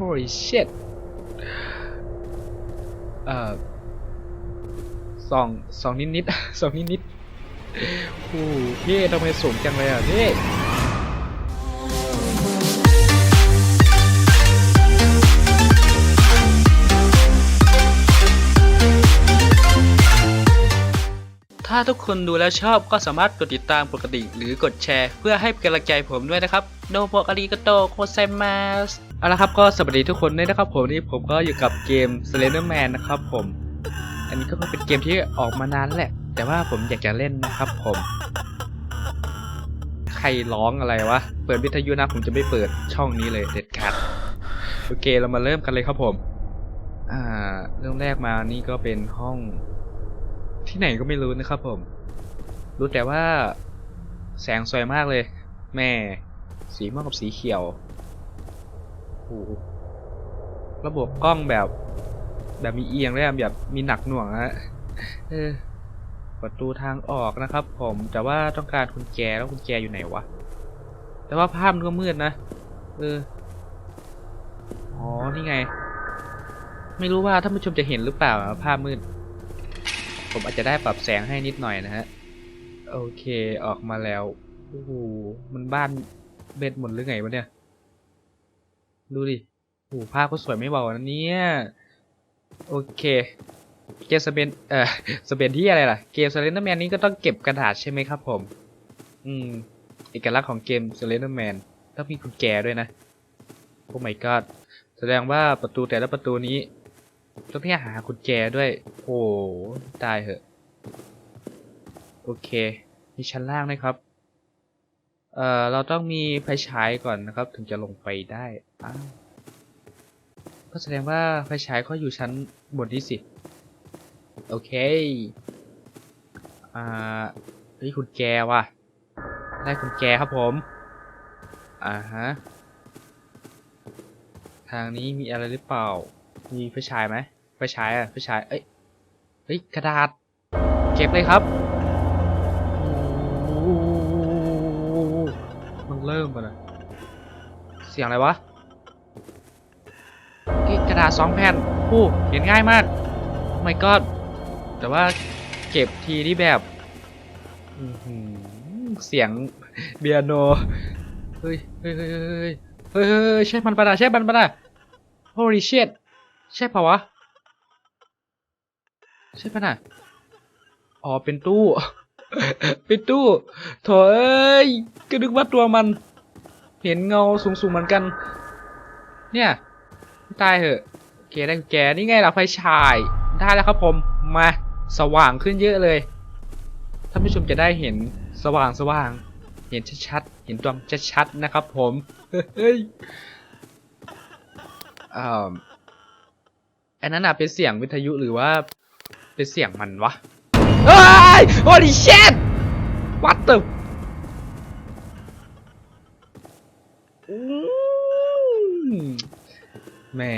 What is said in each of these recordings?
holy shit เอ่อสองสองนิดนิดสองนิดนิดโอ้โหพี่ทำไมสูงจังเลยอะพี่ถ้าทุกคนดูแล้วชอบก็สามารถกดติดตามปกติหรือกดแชร์ เพื่อให้กำลังใจผมด้วยนะครับ โนโมอาริกโตโคไซมาส เอาละครับก็สวัสดีทุกคนด้วยนะครับผมนี่ผมก็อยู่กับเกม Slenderman นะครับผม อันนี้ก็เป็นเกมที่ออกมานานแหละ แต่ว่าผมอยากจะเล่นนะครับผม ใครร้องอะไรวะ เปิดวิทยุนะผมจะไม่เปิดช่องนี้เลยเด็ดขาดโอเคเรามาเริ่มกันเลยครับผม อ่า เริ่มแรกมานี่ก็เป็นห้อง ที่ไหนก็ไม่รู้นะครับผม รู้แต่ว่า แสงสวยมากเลย แม่ สีม่วงกับสีเขียว ระบบกล้องแบบ แบบมีเอียงด้วยอะแบบมีหนักหน่วงอะประตูทางออกนะครับ ผมแต่ว่าต้องการกุญแจแล้วกุญแจอยู่ไหนวะแต่ว่าภาพมันก็มืดนะเอออ๋อนี่ไง ไม่รู้ว่าท่านผู้ชมจะเห็นหรือเปล่าภาพมืด ผมอาจจะได้ปรับแสงให้นิดหน่อยนะฮะโอเคออกมาแล้วโอ้โหมันบ้านเบ็ดหมดหรือไงวะเนี่ย ดูดิโอ้ภาพก็สวยไม่เบานะเนี่ย โอเค เกมสเปนเอ่อสเปนที่อะไรล่ะ เกม s เลนเดอร์แมนนี้ก็ต้องเก็บกระดาษใช่ไหมครับผม อืม เอกลักษณ์ของเกม s เลนเดอร์แมนต้องมีกุญแจด้วยนะ โอ้ my god แสดงว่าประตูแต่ละประตูนี้ต้องพี่หากุญแจด้วย โอ้ตายเหอะ โอเค มีชั้นล่างด้วยครับ เอ่อเราต้องมีไฟฉายก่อนนะครับ ถึงจะลงไปได้อ้าก็แสดงว่าไฟฉายก็อยู่ชั้นบนนี้สิโอเค อ่าเฮ้ยกุญแจว่ะ ได้กุญแจครับผม อ่าฮะ ทางนี้มีอะไรหรือเปล่า มีไฟฉายไหมไฟฉายอะไฟฉาย เอ้ย เฮ้ย กระดาษ เก็บเลยครับ สียงอะไรวะเฮ้ยกระดาษสองแผ่นโอ้เห็นง่ายมากไม่ก็แต่ว่าเก็บทีที่แบบเสียงเบียโนเฮ้ยเฮ้ยเฮ้ยเฮ้ยเฮ้ยใช่มันปะนะใช่มันปะนะ holy shit ใช่ปะวะ ใช่ปะนะอ๋อเป็นตู้ เป็นตู้โถเอ้ยก็นึกว่าตัวมัน เห็นเงาสูงๆเหมือนกัน เนี่ยตายเหอะโอเคได้กุญแกนี่ไงล่ะไฟฉายได้แล้วครับผมมาสว่างขึ้นเยอะเลยท่านผู้ชมจะได้เห็นสว่างสว่างเห็นชัดๆเห็นตัวชัดๆนะครับ ผมเฮ้ยอ่าอันนั้นอะเป็นเสียงวิทยุหรือว่าเป็นเสียงมันวะเฮ้ย holy shit what the อืม แม่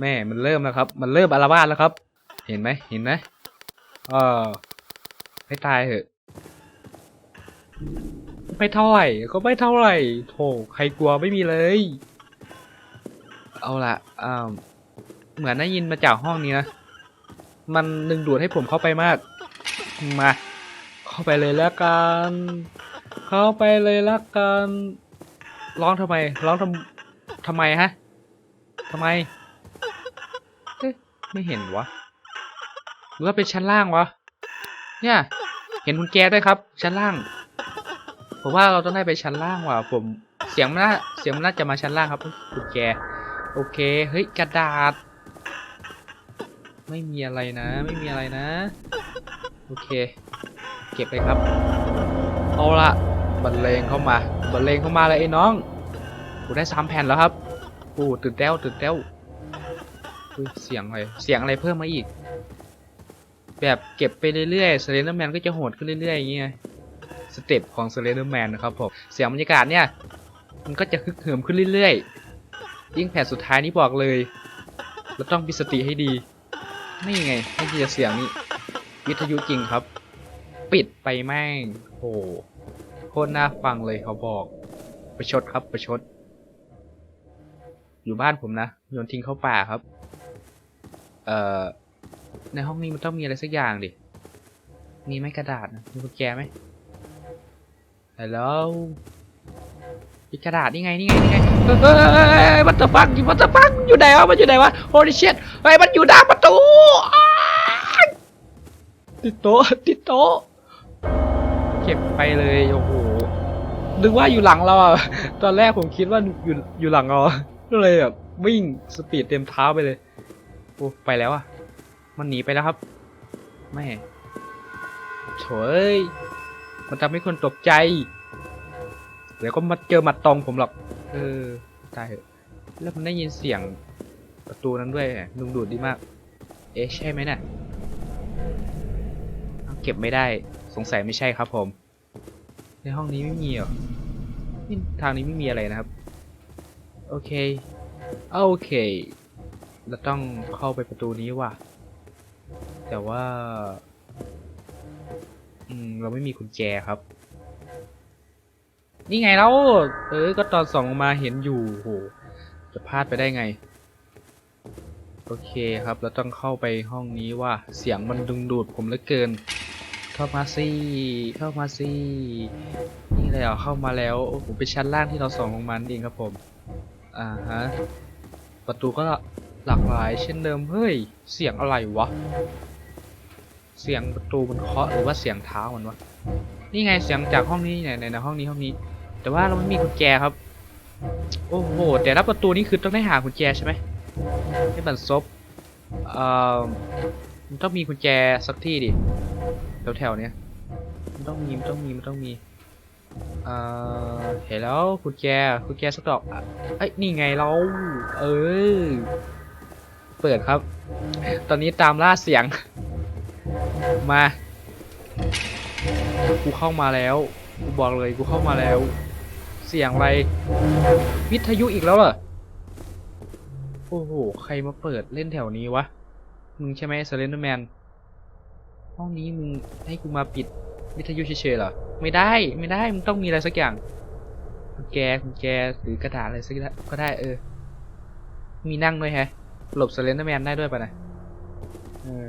แม่มันเริ่มแล้วครับ มันเริ่มอารวาสแล้วครับ เห็นไหมเห็นไหมเออให้ตายเหอะ ไม่เท่าไหร่ก็ไม่เท่าไหร่โถใครกลัวไม่มีเลย เอาละอ่าเหมือนได้ยินมาจากห้องนี้นะ มันดึงดูดให้ผมเข้าไปมาก มา เข้าไปเลยแล้วกัน เข้าไปเลยแล้วกัน ร้องทำไม ร้องทำทำไมฮะ ทำไมเอ๊ะไม่เห็นวะหรือว่าเป็นชั้นล่างวะ เนี่ย เห็นคุณแจด้วยครับ ชั้นล่าง ผมว่าเราต้องได้ไปชั้นล่างว่ะ ผมเสียงมันน่าเสียงมันน่าจะมาชั้นล่างครับคุณแจโอเค เฮ้ยกระดาษ ไม่มีอะไรนะ ไม่มีอะไรนะ โอเค เก็บเลยครับ เอาละบรรเลงเข้ามาบรรเลงเข้ามาเลยไอ้น้อง กูได้สามแผ่นแล้วครับ กูตื่นเต้วตื่นเต้วเสียงอะไรเสียงอะไรเพิ่มมาอีก แบบเก็บไปเรื่อยๆ s เ e น d ร์แมนก็จะโหดขึ้นเรื่อยๆอย่างเงี้ยสเต็ปของ s เ e น d ร์แมนนะครับผมเสียงบรรยากาศเนี่ย มันก็จะฮึกเหิมขึ้นเรื่อยๆ ยิ่งแผ่นสุดท้ายนี่บอกเลยเราต้องมีสติให้ดีนี่ไงให้ยินเสียงนี้วิทยุจริงครับ ปิดไปแม่งโหโคตรน่าฟังเลยเขาบอก ประชดครับประชด อยู่บ้านผมนะโยนทิ้งเข้าป่าครับ เอ่อ ในห้องนี้มันต้องมีอะไรสักอย่างดิ มีไหมกระดาษนะมีกุญแจไหมฮัลโหลมีกระดาษนี่ไงนี่ไงนี่ไงเฮ้ยมันตะฟักอยู่มันตะฟักอยู่ไหนวะมันอยู่ไหนวะโอ้ดิเชตเฮ้ยมันอยู่หน้าประตูติดโต๊ะติดโต๊ะเก็บไปเลยโอ้โหนึกว่าอยู่หลังเราอะตอนแรกผมคิดว่าอยู่อยู่หลังเรา ก็เลยแบบวิ่งสปีดเต็มเท้าไปเลยโอ้ไปแล้วอะมันหนีไปแล้วครับแม่โถยมันทำให้คนตกใจ เดี๋ยวก็มาเจอหมัดตองผมหรอก เออตายเถอะแล้วมันได้ยินเสียงประตูนั้นด้วยนุ่งดูดดีมาก เอ๊ะใช่ไหมเนะ่ะเก็บไม่ได้สงสัยไม่ใช่ครับผม ในห้องนี้ไม่มีเหรอทางนี้ไม่มีอะไรนะครับ โอเค โอเค เราต้องเข้าไปประตูนี้ว่ะ แต่ว่าอืมเราไม่มีกุญแจครับ นี่ไงแล้วเออ ก็ตอนส่องมาเห็นอยู่โห จะพลาดไปได้ไง โอเคครับแล้วต้องเข้าไปห้องนี้ว่าเสียงมันดึงดูดผมเหลือเกิน เข้ามาสิ เข้ามาสิ นี่เลยเหรอเข้ามาแล้ว โอ้ผมไปชั้นล่างที่เราส่องลงมันเองครับผม อ่าฮะ ประตูก็หลากหลายเช่นเดิม เฮ้ย เสียงอะไรวะ เสียงประตูมันเคาะหรือว่าเสียงเท้ามันวะ นี่ไงเสียงจากห้องนี้เนี่ยในในห้องนี้ห้องนี้ แต่ว่าเราไม่มีกุญแจครับ โอ้โห แต่รับประตูนี่คือต้องได้หากุญแจใช่ไหมให้บันซบเอ่อมันต้องมีกุญแจสักที่ดิ แถวแถวๆเนี้ยมันต้องมีมันต้องมีมันต้องมี เอ่อเห็นแล้วกุญแจกุญแจสักดอกเอ้ยนี่ไงเรา เออ เปิดครับ ตอนนี้ตามล่าเสียง มา กูเข้ามาแล้ว กูบอกเลยกูเข้ามาแล้ว เสียงอะไร วิทยุอีกแล้วเหรอ โอ้โห ใครมาเปิดเล่นแถวนี้วะ มึงใช่ไหมสเลนเดอร์แมน ห้องนี้มึงให้กูมาปิด วิทยุเฉยๆเหรอ ไม่ได้ ไม่ได้มึงต้องมีอะไรสักอย่างกุญแจกุญแจหรือกระดาษอะไรสักอย่างก็ได้เออ มีนั่งด้วยแฮะ หลบสเลนเดอร์แมนได้ด้วยป่ะนะเออ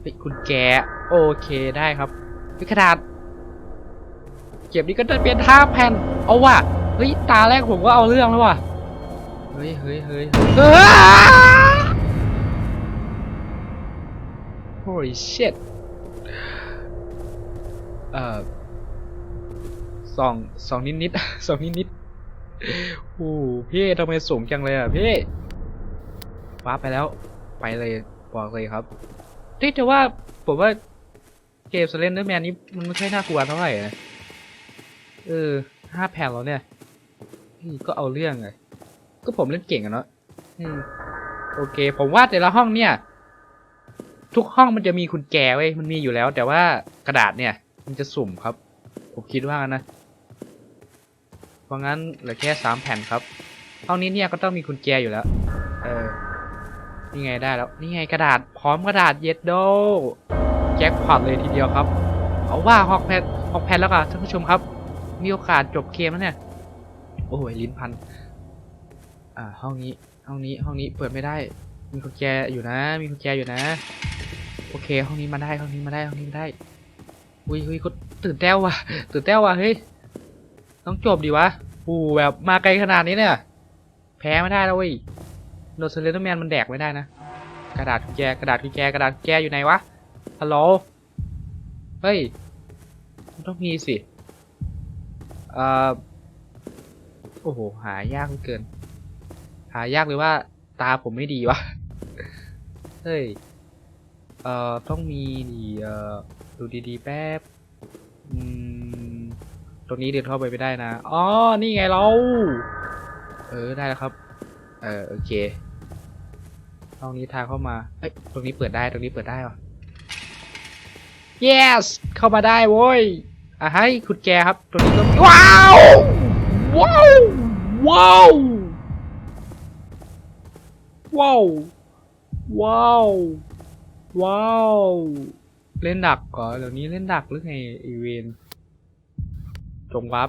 เฮ้ยกุญแจ โอเคได้ครับวิกระดาษ เก็บนี่ก็จะเป็นห้าแผ่น เอาว่ะ เฮ้ย ตาแรกผมก็เอาเรื่องแล้วว่ะ เฮ้ยเฮ้ยเฮ้ยเฮ้ย Holy shit เอ่อสองสองนิดนิดสองนิดนิดโอ้พี่ทำไมสูงจังเลยอะพี่ฟ้าไปแล้ว ไปเลยบอกเลยครับเฮ้ยแต่ว่าผมว่าเกมสเลนเดอร์แมนนี้มันไม่ค่อยน่ากลัวเท่าไหร่นะเออห้าแผ่นแล้วเนี่ยนี่ก็เอาเรื่องเลยก็ผมเล่นเก่งอะเนาะโอเค ผมว่าแต่ละห้องเนี่ย ทุกห้องมันจะมีกุญแจไว้มันมีอยู่แล้ว แต่ว่ากระดาษเนี่ย มันจะสุ่มครับ ผมคิดว่านะ เพราะงั้นเหลือแค่สามแผ่นครับห้องนี้เนี่ยก็ต้องมีกุญแจอยู่แล้ว เออ นี่ไงได้แล้ว นี่ไงกระดาษพร้อมกระดาษเย็ดโดแจ็คพอตเลยทีเดียวครับ เอาว่าฮอกแพนฮอกแพนแล้วค่ะท่านผู้ชมครับ มีโอกาสจบเกมแล้วเนี่ย โอ้ยลิ้นพัน อ่าห้องนี้ห้องนี้ห้องนี้เปิดไม่ได้ มีกุญแจอยู่นะ มีกุญแจอยู่นะ โอเคห้องนี้มาได้ห้องนี้มาได้ห้องนี้มาได้ อุ้ยอุ้ยก็ตื่นเต้นว่ะ ตื่นเต้นว่ะ เฮ้ย ต้องจบดีวะปูแบบมาไกลขนาดนี้เนี่ย แพ้ไม่ได้แล้วเว้ยโดนเซเลนเดอร์แมนมันแดกไม่ได้นะ กระดาษกุญแจ กระดาษกุญแจ กระดาษกุญแจอยู่ไหนวะ ฮัลโหล เฮ้ย ต้องมีสิ เอ่อ โอ้โห หายากเหลือเกิน หายากเลยว่าตาผมไม่ดีวะ เฮ้ย เอ่อ ต้องมีดีเอ่อ ดูดีๆ แป๊บอืมตรงนี้เดินเข้าไปไม่ได้นะ อ๋อ นี่ไงเรา เออ ได้แล้วครับ เออ โอเคห้องนี้ทางเข้ามา เอ้ย ตรงนี้เปิดได้ ตรงนี้เปิดได้วะ yes เข้ามาได้โว้ย อะให้คุณแจครับ ตรงนี้ก็ว้าว ว้าว ว้าว ว้าว ว้าว ว้าว เล่นดักก่อนเดี๋ยวนี้เล่นดักหรือไงอีเวนจงวับ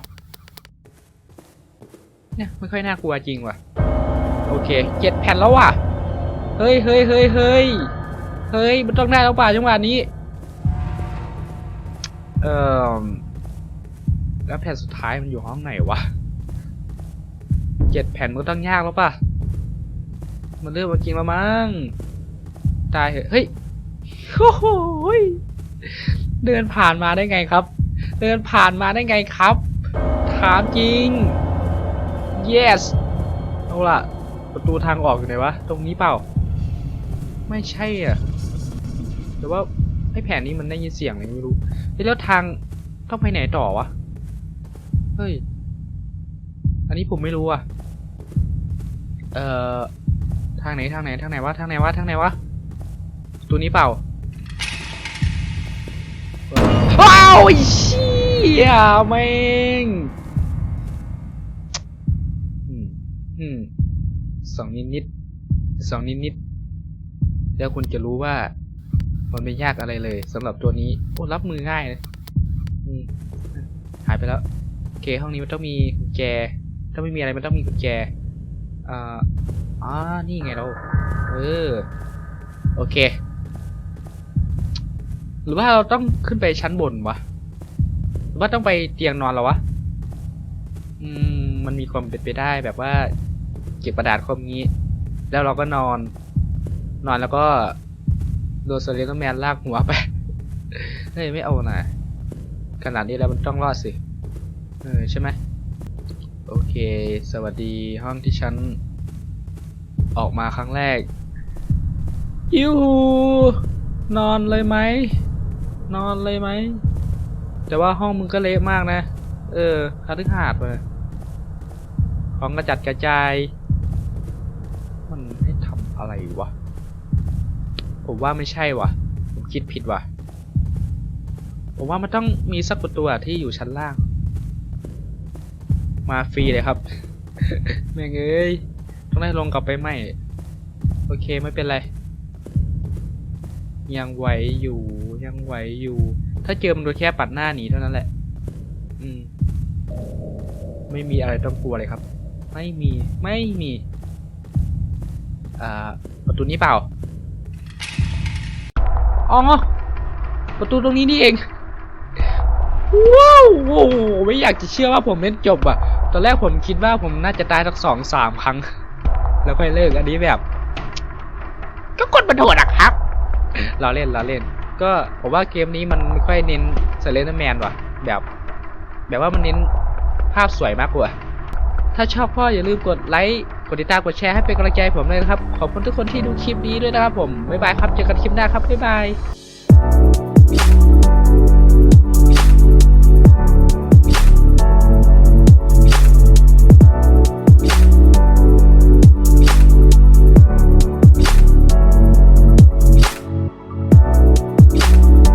เนี่ยไม่ค่อยน่ากลัวจริงว่ะ โอเคเจ็ดแผ่นแล้วว่ะ เฮ้ยเฮ้ยเฮ้ยเฮ้ยเฮ้ยมันต้องได้แล้วป่ะจังหวะนี้ เอ่อแล้วแผ่นสุดท้ายมันอยู่ห้องไหนวะเจ็ดแผ่นมันต้องยากแล้วป่ะ มันเริ่มมากินแล้วมั้งตายเหอะเฮ้ย โอ้โหเดินผ่านมาได้ไงครับ เดินผ่านมาได้ไงครับ ถามจริง yes เอาล่ะ ประตูทางออกอยู่ไหนวะ ตรงนี้เปล่า ไม่ใช่อะ แต่ว่าไอ้แผนนี้มันได้ยินเสียงอะไรไม่รู้แล้วทางต้องไปไหนต่อวะ เฮ้ย อันนี้ผมไม่รู้อะ เอ่อ ทางไหนทางไหนทางไหนวะทางไหนวะทางไหนวะ ตัวนี้เปล่าาวไอ้เชี่ยแม่งอืมอืมสองนิดนิดสองนิดนิดแล้วคุณจะรู้ว่า มันไม่ยากอะไรเลยสำหรับตัวนี้โอ้รับมือง่ายเลยหายไปแล้วโอเคห้องนี้มันต้องมีกุญแจ ถ้าไม่มีอะไรมันต้องมีกุญแจอ่าอ่านี่ไงเรา เออ โอเค หรือว่าเราต้องขึ้นไปชั้นบนวะหรือว่าต้องไปเตียงนอนเราวะอืมมันมีความเป็นไปได้แบบว่า เก็บกระดาษคอมงี้ แล้วเราก็นอน นอนแล้วก็โดนสเลนต์แมนลากหัวไปเฮ้ยไม่เอานะขนาดนี้แล้วมันต้องรอดสิเออใช่ไหมโอเค สวัสดีห้องที่ฉัน ออกมาครั้งแรกยูนอนเลยไหม นอนเลยไหม แต่ว่าห้องมึงก็เละมากนะ เออคาทึกหาดเลยของกระจัดกระจาย มันให้ทำอะไรวะ ผมว่าไม่ใช่วะผมคิดผิดวะผมว่ามันต้องมีสักประตูที่อยู่ชั้นล่าง มาฟรีเลยครับแม่งเอ้ยต้องได้ลงกลับไปไหมโอเคไม่เป็นไร ยังไหวอยู่ ยังไหวอยู่ ถ้าเจอมันโดนแค่ปัดหน้าหนีเท่านั้นแหละ อืม ไม่มีอะไรต้องกลัวเลยครับ ไม่มี ไม่มี อ่า ประตูนี้เปล่า อ๋อ ประตูตรงนี้นี่เอง ว้าวโอ้โหไม่อยากจะเชื่อว่าผมเล่นจบอะ ตอนแรกผมคิดว่าผมน่าจะตายสักสองสามครั้ง แล้วค่อยเลิก อันนี้แบบ ก็กดมันโหดอะครับ เราเล่นเราเล่น ก็ผมว่าเกมนี้มันไม่ค่อยเน้นเซเลนแมนว่ะ แบบ แบบว่ามันเน้นภาพสวยมากกว่า ถ้าชอบก็อย่าลืมกดไลค์ กดติดตาม กดแชร์ให้เป็นกำลังใจผมเลยนะครับ ขอบคุณทุกคนที่ดูคลิปนี้ด้วยนะครับผม บ๊ายบายครับ เจอกันคลิปหน้าครับ บ๊ายบาย